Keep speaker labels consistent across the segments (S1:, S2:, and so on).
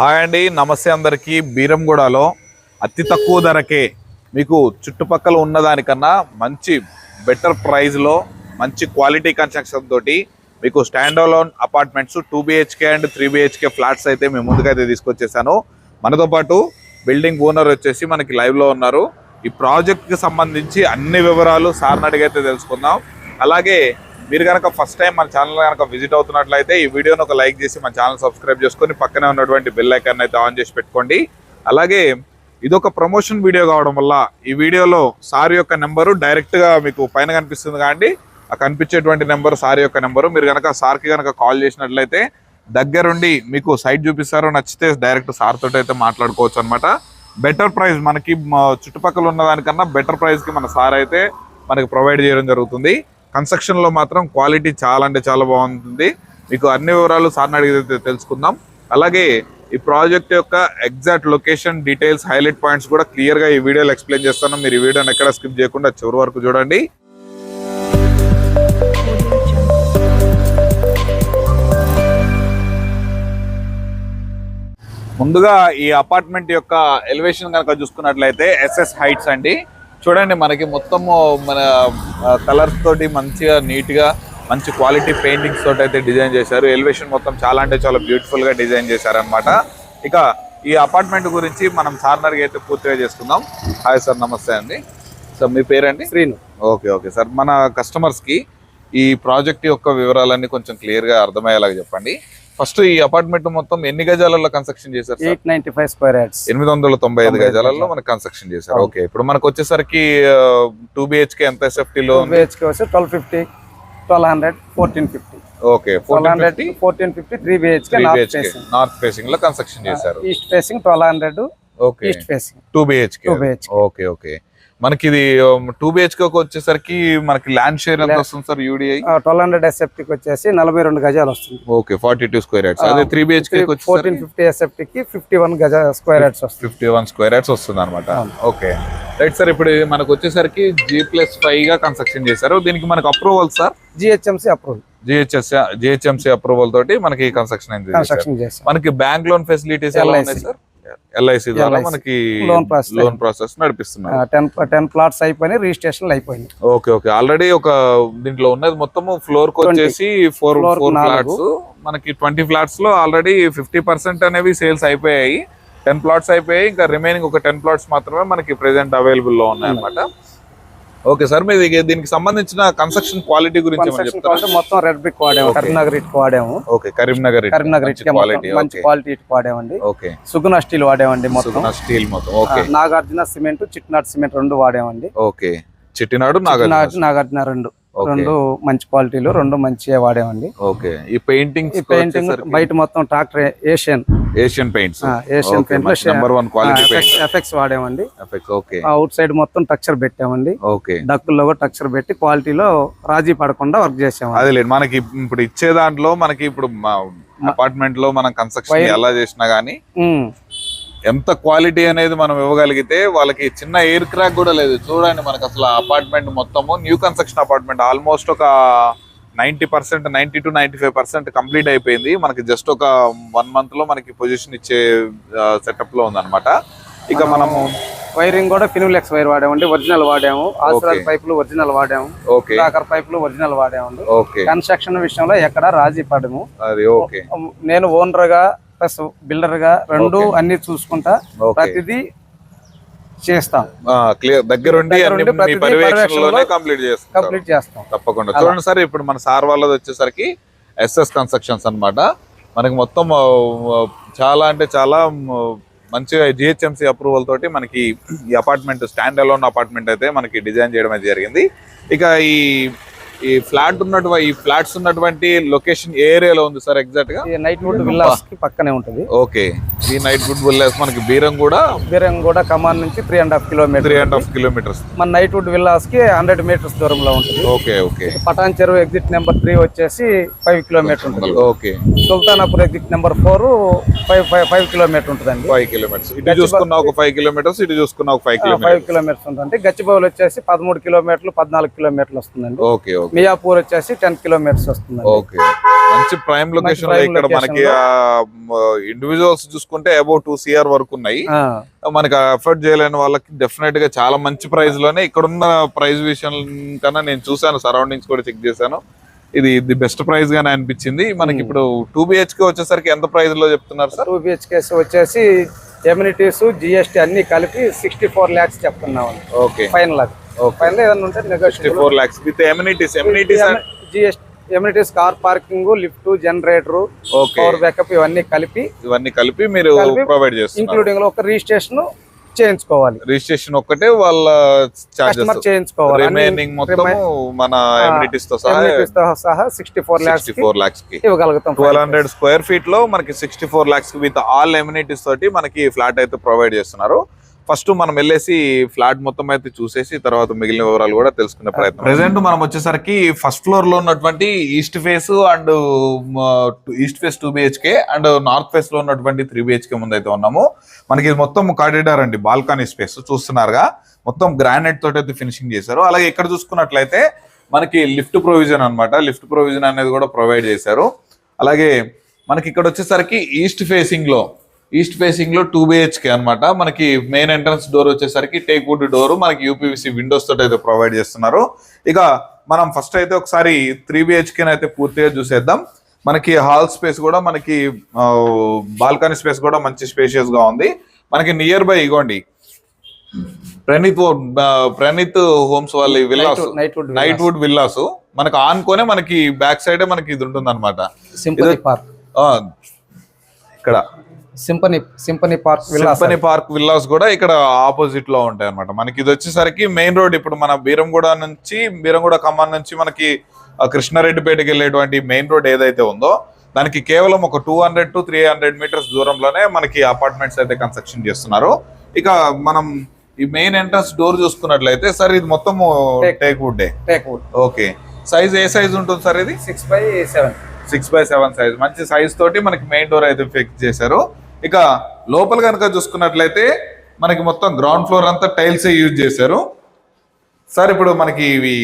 S1: Hi అండి నమస్తే అందరికీ. బీరంగూడలో అతి తక్కువ ధరకే మీకు చుట్టుపక్కల ఉన్నదానికన్నా మంచి బెటర్ ప్రైస్లో మంచి క్వాలిటీ కన్స్ట్రక్షన్ తోటి మీకు stand alone apartments two BHK and three BHK flats అయితే మేము ముందుకైతే తీసుకొచ్చేసాను. మనతో పాటు బిల్డింగ్ ఓనర్ వచ్చేసి మనకి లైవ్లో ఉన్నారు. ఈ ప్రాజెక్ట్కి సంబంధించి అన్ని వివరాలు సార్ని అడిగైతే తెలుసుకుందాం. అలాగే మీరు కనుక ఫస్ట్ టైం మన ఛానల్ కనుక విజిట్ అవుతున్నట్లయితే ఈ వీడియోని ఒక లైక్ చేసి మన ఛానల్ సబ్స్క్రైబ్ చేసుకొని పక్కనే ఉన్నటువంటి బెల్ ఐకాన్ అయితే ఆన్ చేసి పెట్టుకోండి. అలాగే ఇది ఒక ప్రమోషన్ వీడియో కావడం వల్ల ఈ వీడియోలో సార్ యొక్క నెంబరు డైరెక్ట్గా మీకు పైన కనిపిస్తుంది కానీ ఆ కనిపించేటువంటి నెంబర్ సార్ యొక్క నెంబరు మీరు కనుక సార్కి కనుక కాల్ చేసినట్లయితే దగ్గరుండి మీకు సైట్ చూపిస్తారు నచ్చితే డైరెక్ట్ సార్ తోటి అయితే మాట్లాడుకోవచ్చు అనమాట బెటర్ ప్రైస్ మనకి చుట్టుపక్కల ఉన్న దానికన్నా బెటర్ ప్రైస్కి మన సార్ అయితే మనకి ప్రొవైడ్ చేయడం జరుగుతుంది. కన్స్ట్రక్షన్లో మాత్రం క్వాలిటీ చాలా అంటే చాలా బాగుంటుంది. మీకు అన్ని వివరాలు సార్ని అడిగితే తెలుసుకుందాం. అలాగే ఈ ప్రాజెక్ట్ యొక్క exact location details highlight points కూడా క్లియర్గా ఈ వీడియోలో ఎక్స్ప్లెయిన్ చేస్తాను. మీరు ఈ వీడియోని ఎక్కడ స్కిప్ చేయకుండా చివరి వరకు చూడండి. ముందుగా ఈ అపార్ట్మెంట్ యొక్క ఎలివేషన్ కనుక చూసుకున్నట్లయితే ఎస్ఎస్ హైట్స్ అండి. చూడండి మనకి మొత్తము మన కలర్స్ తోటి మంచిగా నీట్గా మంచి క్వాలిటీ పెయింటింగ్స్ తోటి అయితే డిజైన్ చేశారు. ఎలివేషన్ మొత్తం చాలా అంటే చాలా బ్యూటిఫుల్గా డిజైన్ చేశారు అనమాట ఇక ఈ అపార్ట్మెంట్ గురించి మనం సార్నర్కి అయితే పూర్తిగా చేసుకుందాం. హాయ్ సార్ నమస్తే అండి. సార్ మీ పేరండి?
S2: శ్రీను.
S1: ఓకే ఓకే సార్ మన కస్టమర్స్కి ఈ ప్రాజెక్ట్ యొక్క వివరాలన్నీ కొంచెం క్లియర్గా అర్థమయ్యేలాగా చెప్పండి. ఫస్ట్ ఈ అపార్ట్మెంట్ మొత్తం ఎన్ని గజాలలో కన్స్ట్రక్షన్ చేశారు
S2: eight ninety five square yards.
S1: ఎనిమిది వందల తొంభై ఐదు గజాలలో
S2: గజాలు.
S1: మనకి కన్స్ట్రక్షన్ చేశారు. ఓకే ఇప్పుడు మనకు వచ్చేసరికి టూ బిహెచ్కే ఎంత ఎస్ఎఫ్టీ లో
S2: బిహెచ్కే వచ్చి twelve fifty twelve hundred fourteen fifty
S1: okay
S2: twelve hundred fourteen fifty three BHK north
S1: ఫేసింగ్లో కన్స్ట్రక్షన్ చేశారు.
S2: East facing twelve hundred
S1: okay
S2: east facing
S1: two BHK okay okay మనకి ఇది టూ బిహెచ్కే వచ్చేసరికి మనకి land share ఎంత వస్తుంది sir UDI
S2: twelve hundred ఎస్ఎఫ్టీకి వచ్చేసి నలభై రెండు గజాలు వస్తుంది.
S1: Okay forty two square yards అదే త్రీ బిహెచ్కే
S2: ఫోర్టీన్ ఫిఫ్టీ ఎస్ఎఫ్టీకి ఫిఫ్టీ వన్ గజ స్క్వేర్ యార్డ్స్ వస్తుంది.
S1: ఫిఫ్టీ వన్ స్క్వేర్ యార్డ్స్ వస్తుంది అనమాట. ఓకే రైట్ సార్ ఇప్పుడు మనకు వచ్చేసరికి జీ ప్లస్ ఫైవ్గా కన్స్ట్రక్షన్ చేశారు. దీనికి మనకు approval sir
S2: GHMC approval
S1: GHS GHMC approval తోటి మనకి కన్స్ట్రక్షన్ మనకి బ్యాంక్ లోన్ ఫెసిలిటీస్ ఎలా. ఉన్నాయి సార్ ఎల్ఐసి ద్వారా. మనకి. లోన్ ప్రాసెస్ నడిపిస్తున్నారు
S2: టెన్ టెన్ ప్లాట్స్ అయిపోయినాయి రిజిస్ట్రేషన్లు అయిపోయినాయి
S1: ఓకే ఓకే ఆల్రెడీ ఒక దీంట్లో ఉన్నది మొత్తము ఫ్లోర్కి
S2: 20.
S1: వచ్చేసి ఫోర్ ఫోర్. ఫ్లాట్స్ మనకి ట్వంటీ ఫ్లాట్స్లో ఆల్రెడీ ఫిఫ్టీ పర్సెంట్ అనేవి సేల్స్ అయిపోయాయి టెన్ ప్లాట్స్ అయిపోయాయి ఇంకా రిమైనింగ్ ఒక టెన్ ప్లాట్స్ మాత్రమే మనకి ప్రెసెంట్ అవైలబుల్లో ఉన్నాయి అనమాట ఓకే సార్ మీరు ఇది- దీనికి సంబంధించిన కన్స్ట్రక్షన్ క్వాలిటీ గురించి
S2: మొత్తం రెడ్ బ్రిక్ వాడాము. కరీంనగర్ ఇటుక వాడాము.
S1: ఓకే కరీంనగర్.
S2: కరీంనగర్ ఇటుక
S1: క్వాలిటీ
S2: మంచి క్వాలిటీ ఇటుక వాడామండి.
S1: ఓకే.
S2: సుగుణ స్టీల్ వాడామండి మొత్తం.
S1: స్టీల్ మొత్తం okay.
S2: Nagarjuna cement Chettinad cement రెండు వాడామండి.
S1: ఓకే. చిట్టినాడు నాగార్జున
S2: నాగార్జున రెండు. రెండు మంచి క్వాలిటీలు రెండు మంచిగా వాడామండి
S1: ఓకే. ఈ పెయింటింగ్
S2: పెయింటింగ్ బయట మొత్తం tractor Asian.
S1: Asian paints.
S2: Asian paint
S1: number one quality
S2: effects వాడామండి
S1: effects okay.
S2: Outside మొత్తం టక్చర్ పెట్టామండి.
S1: ఓకే.
S2: డక్కుల్లో కూడా టక్చర్ పెట్టి క్వాలిటీలో రాజీ పడకుండా వర్క్ చేసామండి
S1: అదే లేదు. మనకి ఇప్పుడు ఇచ్చే దాంట్లో మనకి ఇప్పుడు అపార్ట్మెంట్లో మనం కన్స్ట్రక్షన్ ఎలా చేసినా గానీ. ఎంత క్వాలిటీ అనేది మనం ఇవ్వగలిగితే వాళ్ళకి చిన్న ఎయిర్ క్రాక్ కూడా లేదు. చూడండి మనకి అసలు అపార్ట్మెంట్ మొత్తము న్యూ కన్స్ట్రక్షన్ అపార్ట్మెంట్ ఆల్మోస్ట్ ఒక ninety percent ninety two ninety five percent complete అయిపోయింది. మనకి జస్ట్ ఒక వన్ మంత్లో మనకి పొజిషన్ ఇచ్చే సెటప్లో ఉందన్నమాట. ఇక మనము
S2: వైరింగ్ కూడా ఫినిలెక్స్ వైర్ వాడామండి ఒరిజినల్ వాడాము ఆశ్రాజ్ పైపులు ఒరిజినల్ వాడాము కాకర్ పైపులు ఒరిజినల్ వాడామండి
S1: ఓకే
S2: కన్స్ట్రక్షన్ విషయంలో ఎక్కడ రాజీ పడము.
S1: అది ఓకే
S2: నేను ఓనర్గా ప్లస్ బిల్డర్గా రెండు అన్ని చూసుకుంటా ప్రతిదీ చేస్తాం.
S1: క్లియర్ దగ్గరుండి కంప్లీట్ చేస్తాం.
S2: కంప్లీట్ చేస్తాం.
S1: తప్పకుండా. చూడండి సార్ ఇప్పుడు మన సార్ వాళ్ళది వచ్చేసరికి ఎస్ఎస్ కన్స్ట్రక్షన్స్ అన్నమాట. మనకి మొత్తం చాలా అంటే చాలా మంచిగా జిహెచ్ఎంసీ అప్రూవల్ తోటి మనకి ఈ అపార్ట్మెంట్ స్టాండ్ అలోన్ అపార్ట్మెంట్ అయితే మనకి డిజైన్ చేయడం అయితే జరిగింది. ఇక ఈ ఈ ఫ్లాట్ ఉన్నటువంటి ఈ ఫ్లాట్స్ ఉన్నటువంటి లొకేషన్ ఏ ఏరియాలో ఉంది సార్
S2: ఎగ్జాక్ట్గా? నైట్ వుడ్ విల్లాస్కి పక్కనే ఉంటుంది.
S1: ఓకే. ఈ నైట్ గుడ్ విల్లాస్ మనకి బీరం కూడా
S2: బీరం కూడా కమాన్ నుంచి three and half
S1: three
S2: kilometre
S1: and half kilometres
S2: మన నైట్ వుడ్ విల్లాస్కి హండ్రెడ్ మీటర్స్ దూరంలో ఉంటుంది.
S1: Okay okay.
S2: Patancheru exit number three వచ్చేసి ఫైవ్ కిలోమీటర్ ఉంటుంది.
S1: Okay.
S2: Sultanpur exit number four five five five kilometre ఉంటుందండి.
S1: ఫైవ్ కిలోమీటర్స్ ఇటు చూసుకున్న ఒక ఫైవ్ కిలోమీటర్స్ ఇటు చూసుకున్న ఒక ఫైవ్
S2: ఫైవ్
S1: కిలోమీటర్స్
S2: కిలోమీటర్స్ ఉంటుంది గచ్చిబౌలి వచ్చేసి పదమూడు కిలోమీటర్లు పద్నాలుగు కిలోమీటర్లు వస్తుందండి.
S1: Okay okay.
S2: మియాపూర్ వచ్చేసి టెన్ కిలోమీటర్స్ వస్తుంది
S1: ఓకే మంచి ప్రైమ్ లొకేషన్ ఇక్కడ మనకి ఇండివిజువల్స్ చూసుకుంటే అబౌట్ టూ సిఆర్ వరకు ఉన్నాయి. మనకి అఫోర్డ్ చేయలేని వాళ్ళకి డెఫినెట్గా చాలా మంచి ప్రైస్లోనే ఇక్కడున్న ప్రైస్ విషయం కన్నా నేను చూసాను సరౌండింగ్స్ కూడా చెక్ చేశాను. ఇది ది బెస్ట్ ప్రైస్ గానే అనిపించింది. మనకి ఇప్పుడు టూ బిహెచ్కే వచ్చేసరికి ఎంత ప్రైస్లో చెప్తున్నారు సార్?
S2: టూ బిహెచ్కేస్ వచ్చేసి ఎమ్యూనిటీస్ జిఎస్టీ అన్ని కలిపి సిక్స్టీ ఫోర్ ల్యాక్స్ చెప్తున్నాం
S1: ఓకే
S2: ఫైనల్ ఫైనల్ ఏదైనా ఉంటే negotiable
S1: four lakhs with amenities amenities
S2: GST amenities car parking lift generator power backup ఇవన్నీ కలిపి
S1: ఇవన్నీ కలిపి మీరు ప్రొవైడ్ చేస్తున్నారు.
S2: ఇంక్లూడింగ్ ఒక రిజిస్ట్రేషన్ చేయించుకోవాలి.
S1: రిజిస్ట్రేషన్ ఒక్కటే వాళ్ళ చార్జెస్
S2: చేయించుకోవాలి.
S1: రిమైనింగ్ మొత్తం మన ఎమ్యూనిటీస్తో సహా
S2: Amenities తో సహా సిక్స్టీ ఫోర్
S1: సిక్స్టీ ఫోర్ లాక్స్కి.
S2: ఇవ్వగలుగుతాం
S1: ట్వెల్వ్ హండ్రెడ్ స్క్వేర్ ఫీట్లో మనకి sixty four lakhs with all amenities తోటి మనకి ఫ్లాట్ అయితే ప్రొవైడ్ చేస్తున్నారు. ఫస్ట్ మనం వెళ్ళేసి ఫ్లాట్ మొత్తం అయితే చూసేసి తర్వాత మిగిలిన వివరాలు కూడా తెలుసుకునే ప్రయత్నం. ప్రెసెంట్ మనం వచ్చేసరికి ఫస్ట్ ఫ్లోర్లో ఉన్నటువంటి east face and east face two BHK and north ఫేస్లో ఉన్నటువంటి త్రీ బిహెచ్కే ముందు అయితే ఉన్నాము. మనకి ఇది మొత్తం కారిడార్ అండి బాల్కనీ స్పేస్ చూస్తున్నారుగా. మొత్తం గ్రానైట్ తోటి అయితే ఫినిషింగ్ చేశారు. అలాగే ఇక్కడ చూసుకున్నట్లయితే మనకి లిఫ్ట్ ప్రొవిజన్ అన్నమాట. లిఫ్ట్ ప్రొవిజన్ అనేది కూడా ప్రొవైడ్ చేశారు. అలాగే మనకి ఇక్కడ వచ్చేసరికి ఈస్ట్ ఫేసింగ్లో ఈస్ట్ ఫేసింగ్లో టూ బిహెచ్కే అన్నమాట. మనకి మెయిన్ ఎంట్రన్స్ డోర్ వచ్చేసరికి టేక్ వుడ్ డోర్ మనకి యూపీవీసీ విండోస్ తోటి అయితే ప్రొవైడ్ చేస్తున్నారు. ఇక మనం ఫస్ట్ అయితే ఒకసారి త్రీ బిహెచ్కే అయితే పూర్తిగా చూసేద్దాం. మనకి హాల్ స్పేస్ కూడా మనకి బాల్కనీ స్పేస్ కూడా మంచి స్పేషియస్గా ఉంది. మనకి నియర్ బై ఇగోండి. ప్రణీత్ ప్రణీత్ హోమ్స్ వాళ్ళ విల్లాస్.
S2: Night wood
S1: villas. మనకి ఆనుకోనే మనకి బ్యాక్ సైడ్ మనకి ఇది ఉంటుంది అనమాట ఇక్కడ.
S2: Symphony symphony park
S1: symphony park villas కూడా ఇక్కడ ఆపోజిట్లో ఉంటాయి అనమాట మనకి ఇది వచ్చేసరికి మెయిన్ రోడ్ ఇప్పుడు మన బీరంగూడ నుంచి బీరంగూడ ఖమ్మం నుంచి మనకి కృష్ణారెడ్డిపేటకి వెళ్ళేటువంటి మెయిన్ రోడ్ ఏదైతే ఉందో దానికి కేవలం ఒక two hundred to three hundred metres దూరంలోనే మనకి అపార్ట్మెంట్స్ అయితే కన్స్ట్రక్షన్ చేస్తున్నారు. ఇక మనం ఈ మెయిన్ ఎంట్రన్స్ డోర్ చూసుకున్నట్లయితే సార్ ఇది మొత్తం. Teak wood
S2: teak wood
S1: okay size ఏ సైజ్ ఉంటుంది సార్ ఇది?
S2: Six by seven
S1: six by seven size మంచి సైజ్ తోటి మనకి మెయిన్ డోర్ అయితే ఫిక్స్ చేశారు. ఇక లోపల కనుక చూసుకున్నట్లయితే మనకి మొత్తం గ్రౌండ్ ఫ్లోర్ అంతా టైల్స్ యూజ్ చేశారు. సార్ ఇప్పుడు మనకి ఇవి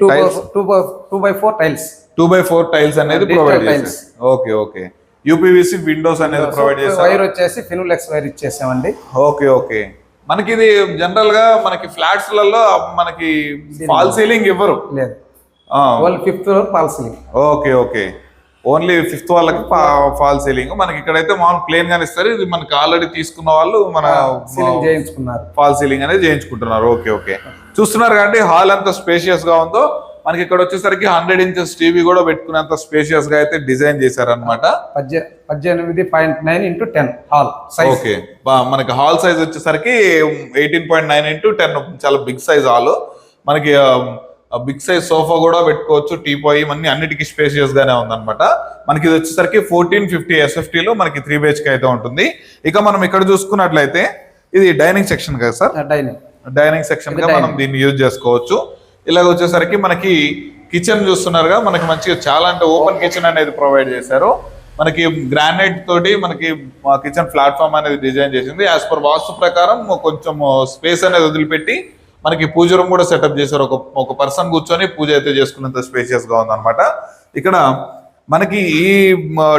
S2: two by four tiles
S1: two by four tiles అనేది ప్రొవైడ్. చేశారు. ఓకే ఓకే యూపీవీసీ విండోస్ అనేది ప్రొవైడ్ చేశారు?
S2: వైర్ వచ్చేసి ఫినులెక్స్ వైర్ ఇచ్చేసామండి.
S1: ఓకే ఓకే మనకి ఇది జనరల్గా మనకి ఫ్లాట్స్లలో మనకి ఫాల్ సీలింగ్ ఇవ్వరు.
S2: లేదు. Fifth floor policy
S1: okay okay only fifth వాళ్ళకి ఫాల్ సీలింగ్. మనకి ఇక్కడైతే మామూలు ప్లేన్ గానే ఇస్తారు. ఇది మనకి ఆల్రెడీ తీసుకున్న వాళ్ళు మన
S2: సీలింగ్ చేయించుకున్నారు.
S1: ఫాల్ సీలింగ్ అనేది చేయించుకుంటున్నారు. Okay okay. చూస్తున్నారు కాబట్టి హాల్ ఎంత స్పేషియస్గా ఉందో. మనకి ఇక్కడ వచ్చేసరికి హండ్రెడ్ ఇంచెస్ టీవీ కూడా పెట్టుకునేంత స్పేషియస్గా అయితే డిజైన్ చేశారనమాట
S2: పద్దె పద్దెనిమిది point nine into ten hall size.
S1: Okay. మనకి హాల్ సైజ్ వచ్చేసరికి eighteen point nine into ten చాలా బిగ్ సైజ్ హాల్. మనకి బిగ్ సైజ్ సోఫా కూడా పెట్టుకోవచ్చు టీపాయ్ అన్ని అన్నిటికీ స్పేషియస్ గానే ఉందన్నమాట. మనకి ఇది వచ్చేసరికి ఫోర్టీన్ ఫిఫ్టీ ఎస్ఎఫ్టీ లో మనకి త్రీ బిహెచ్కే అయితే ఉంటుంది. ఇక మనం ఇక్కడ చూసుకున్నట్లయితే ఇది డైనింగ్ సెక్షన్ కదా సార్?
S2: డైనింగ్
S1: డైనింగ్ సెక్షన్గా మనం దీన్ని యూజ్ చేసుకోవచ్చు. ఇలాగ వచ్చేసరికి మనకి కిచెన్ చూస్తున్నారుగా మనకి మంచిగా చాలా అంటే ఓపెన్ కిచెన్ అనేది ప్రొవైడ్ చేశారు. మనకి గ్రానైట్ తోటి మనకి కిచెన్ ప్లాట్ఫామ్ అనేది డిజైన్ చేసింది. యాజ్ పర్ వాస్తు ప్రకారం కొంచెం స్పేస్ అనేది వదిలిపెట్టి మనకి పూజ రూమ్ కూడా సెటప్ చేశారు. ఒక ఒక పర్సన్ కూర్చొని పూజ అయితే చేసుకున్నంత స్పేషియస్గా ఉందన్నమాట. ఇక్కడ మనకి ఈ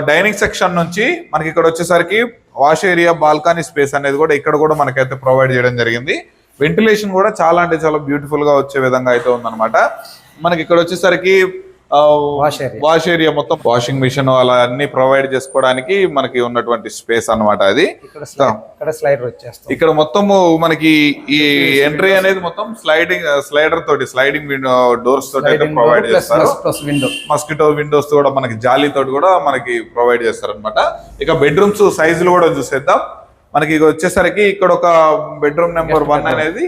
S1: డైనింగ్ సెక్షన్ నుంచి మనకి ఇక్కడ వచ్చేసరికి వాష్ ఏరియా బాల్కనీ స్పేస్ అనేది కూడా ఇక్కడ కూడా మనకైతే ప్రొవైడ్ చేయడం జరిగింది. వెంటిలేషన్ కూడా చాలా అంటే చాలా బ్యూటిఫుల్గా వచ్చే విధంగా అయితే ఉందన్నమాట. మనకి ఇక్కడ వచ్చేసరికి
S2: వాష్ ఏరియా
S1: మొత్తం వాషింగ్ మిషన్ అలా అన్ని ప్రొవైడ్ చేసుకోవడానికి మనకి ఉన్నటువంటి స్పేస్ అన్నమాట అది.
S2: ఇక్కడ స్లై- ఇక్కడ స్లైడర్ వచ్చేస్తాం
S1: ఇక్కడ మొత్తము మనకి ఈ ఎంట్రీ అనేది మొత్తం స్లైడింగ్ స్లైడర్ తోటి స్లైడింగ్ డోర్స్ తోటి అయితే ప్రొవైడ్ చేస్తారు. మస్కిటో విండోస్ కూడా మనకి జాలీ తోటి కూడా మనకి ప్రొవైడ్ చేస్తారు అనమాట ఇక బెడ్రూమ్స్ సైజులు కూడా చూసేద్దాం. మనకి ఇక వచ్చేసరికి ఇక్కడ ఒక బెడ్రూమ్ నెంబర్ వన్ అనేది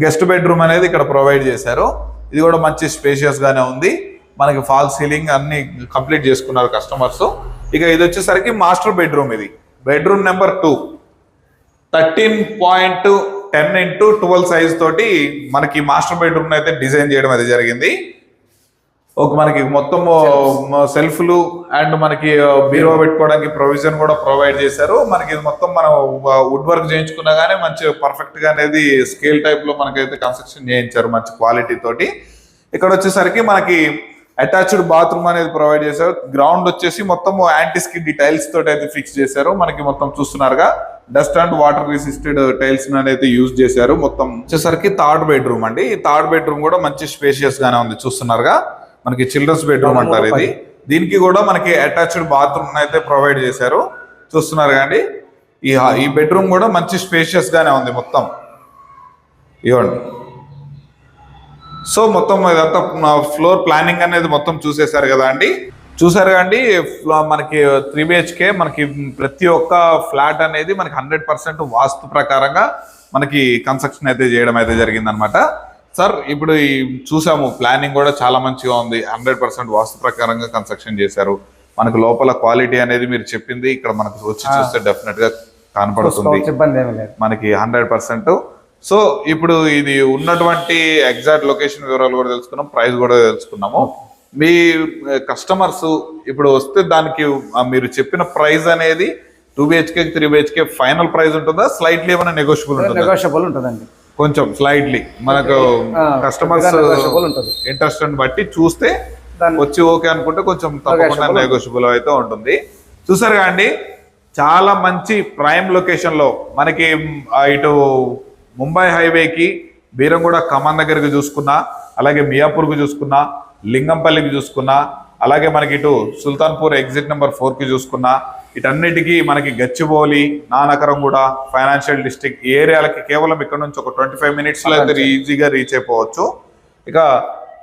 S2: గెస్ట్ బెడ్రూమ్
S1: అనేది ఇక్కడ ప్రొవైడ్ చేశారు. ఇది కూడా మంచి స్పేషియస్గానే ఉంది. మనకి ఫాల్ సీలింగ్ అన్ని కంప్లీట్ చేసుకున్నారు కస్టమర్స్ ఇక ఇది వచ్చేసరికి మాస్టర్ బెడ్రూమ్ ఇది. Bedroom number two thirteen point ten into twelve size తోటి మనకి మాస్టర్ బెడ్రూమ్ అయితే డిజైన్ చేయడం అది జరిగింది. ఒక మనకి మొత్తం సెల్ఫ్లు అండ్ మనకి బీరో పెట్టుకోవడానికి ప్రొవిజన్ కూడా ప్రొవైడ్ చేశారు. మనకి మొత్తం మనం వుడ్ వర్క్ చేయించుకున్నా గానీ మంచి పర్ఫెక్ట్గా అనేది స్కేల్ టైప్లో మనకైతే కన్స్ట్రక్షన్ చేయించారు మంచి క్వాలిటీ తోటి. ఇక్కడ వచ్చేసరికి మనకి అటాచ్డ్ బాత్రూమ్ అనేది ప్రొవైడ్ చేశారు. గ్రౌండ్ వచ్చేసి మొత్తం యాంటీ స్కిడ్ టైల్స్ తోటి అయితే ఫిక్స్ చేశారు. మనకి మొత్తం చూస్తున్నారుగా dust and water resisted tiles అయితే యూజ్ చేశారు మొత్తం. వచ్చేసరికి థర్డ్ బెడ్రూమ్ అండి. ఈ థర్డ్ బెడ్రూమ్ కూడా మంచి స్పేషియస్ గానే ఉంది చూస్తున్నారుగా. మనకి చిల్డ్రన్స్ బెడ్రూమ్ అంటారు ఇది. దీనికి కూడా మనకి అటాచ్డ్ బాత్రూమ్ అయితే ప్రొవైడ్ చేశారు. చూస్తున్నారు కండి ఈ ఈ బెడ్రూమ్ కూడా మంచి స్పేషియస్ గానే ఉంది మొత్తం. ఇవ్వండి. సో మొత్తం ఇదంతా ఫ్లోర్ ప్లానింగ్ అనేది మొత్తం చూసేశారు కదా అండి? చూసారు ఫ్ల- మనకి త్రీ బిహెచ్కే మనకి ప్రతి ఒక్క ఫ్లాట్ అనేది మనకి హండ్రెడ్ పర్సెంట్ వాస్తు ప్రకారంగా మనకి కన్స్ట్రక్షన్ అయితే చేయడం అయితే జరిగిందనమాట సార్ ఇప్పుడు ఈ చూసాము ప్లానింగ్ కూడా చాలా మంచిగా ఉంది. హండ్రెడ్ పర్సెంట్ వాస్తు ప్రకారంగా కన్స్ట్రక్షన్ చేశారు. మనకు లోపల క్వాలిటీ అనేది మీరు చెప్పింది ఇక్కడ మనకు వచ్చి చూస్తే డెఫినెట్గా కనపడుతుంది. మనకి హండ్రెడ్ పర్సెంట్. సో ఇప్పుడు ఇది ఉన్నటువంటి ఎగ్జాక్ట్ లొకేషన్ వివరాలు కూడా తెలుసుకున్నాం ప్రైస్ కూడా తెలుసుకున్నాము. మీ కస్టమర్స్ ఇప్పుడు వస్తే దానికి మీరు చెప్పిన ప్రైస్ అనేది two BHK three BHK final price ఉంటుందా? స్లైట్లీ ఏమైనా నెగోషియబుల్ ఉంటుందా?
S2: నెగోషియబుల్ ఉంటుందండి.
S1: కొంచెం స్లైట్లీ మనకు కస్టమర్స్. ఇంట్రెస్ట్ బట్టి చూస్తే వచ్చి ఓకే అనుకుంటే కొంచెం తప్పకుండా నెగోషియబుల్ అయితే ఉంటుంది. చూసారు అండి? చాలా మంచి ప్రైమ్ లొకేషన్లో మనకి ఇటు ముంబై హైవేకి బీరంగూడ కమాన్ దగ్గరికి చూసుకున్నా అలాగే మియాపూర్కి చూసుకున్నా లింగంపల్లికి చూసుకున్నా అలాగే మనకి ఇటు సుల్తాన్పూర్ ఎగ్జిట్ నెంబర్ ఫోర్కి చూసుకున్నా ఇటన్నిటికీ మనకి గచ్చిబౌలి నానకరం కూడా ఫైనాన్షియల్ డిస్ట్రిక్ట్ ఈ ఏరియాలకి కేవలం ఇక్కడ నుంచి ఒక ట్వంటీ ఫైవ్ మినిట్స్లో అయితే ఈజీగా రీచ్ అయిపోవచ్చు. ఇక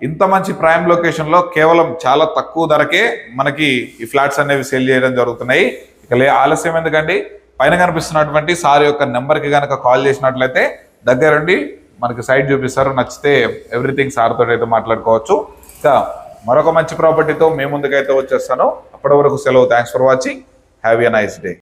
S1: ఇంత మంచి ప్రైమ్ లొకేషన్లో కేవలం చాలా తక్కువ ధరకే మనకి ఈ ఫ్లాట్స్ అనేవి సేల్ చేయడం జరుగుతున్నాయి. ఇక లే ఆలస్యం ఎందుకండి? పైన కనిపిస్తున్నటువంటి సార్ యొక్క నెంబర్కి కనుక కాల్ చేసినట్లయితే దగ్గరుండి మనకి సైట్ చూపిస్తారు. నచ్చితే ఎవ్రీథింగ్ సార్ తోటి అయితే మాట్లాడుకోవచ్చు. ఇంకా మరొక మంచి ప్రాపర్టీతో మేము ముందుకైతే వచ్చేస్తాను. అప్పటి వరకు సెలవు. Thanks for watching Have a nice day.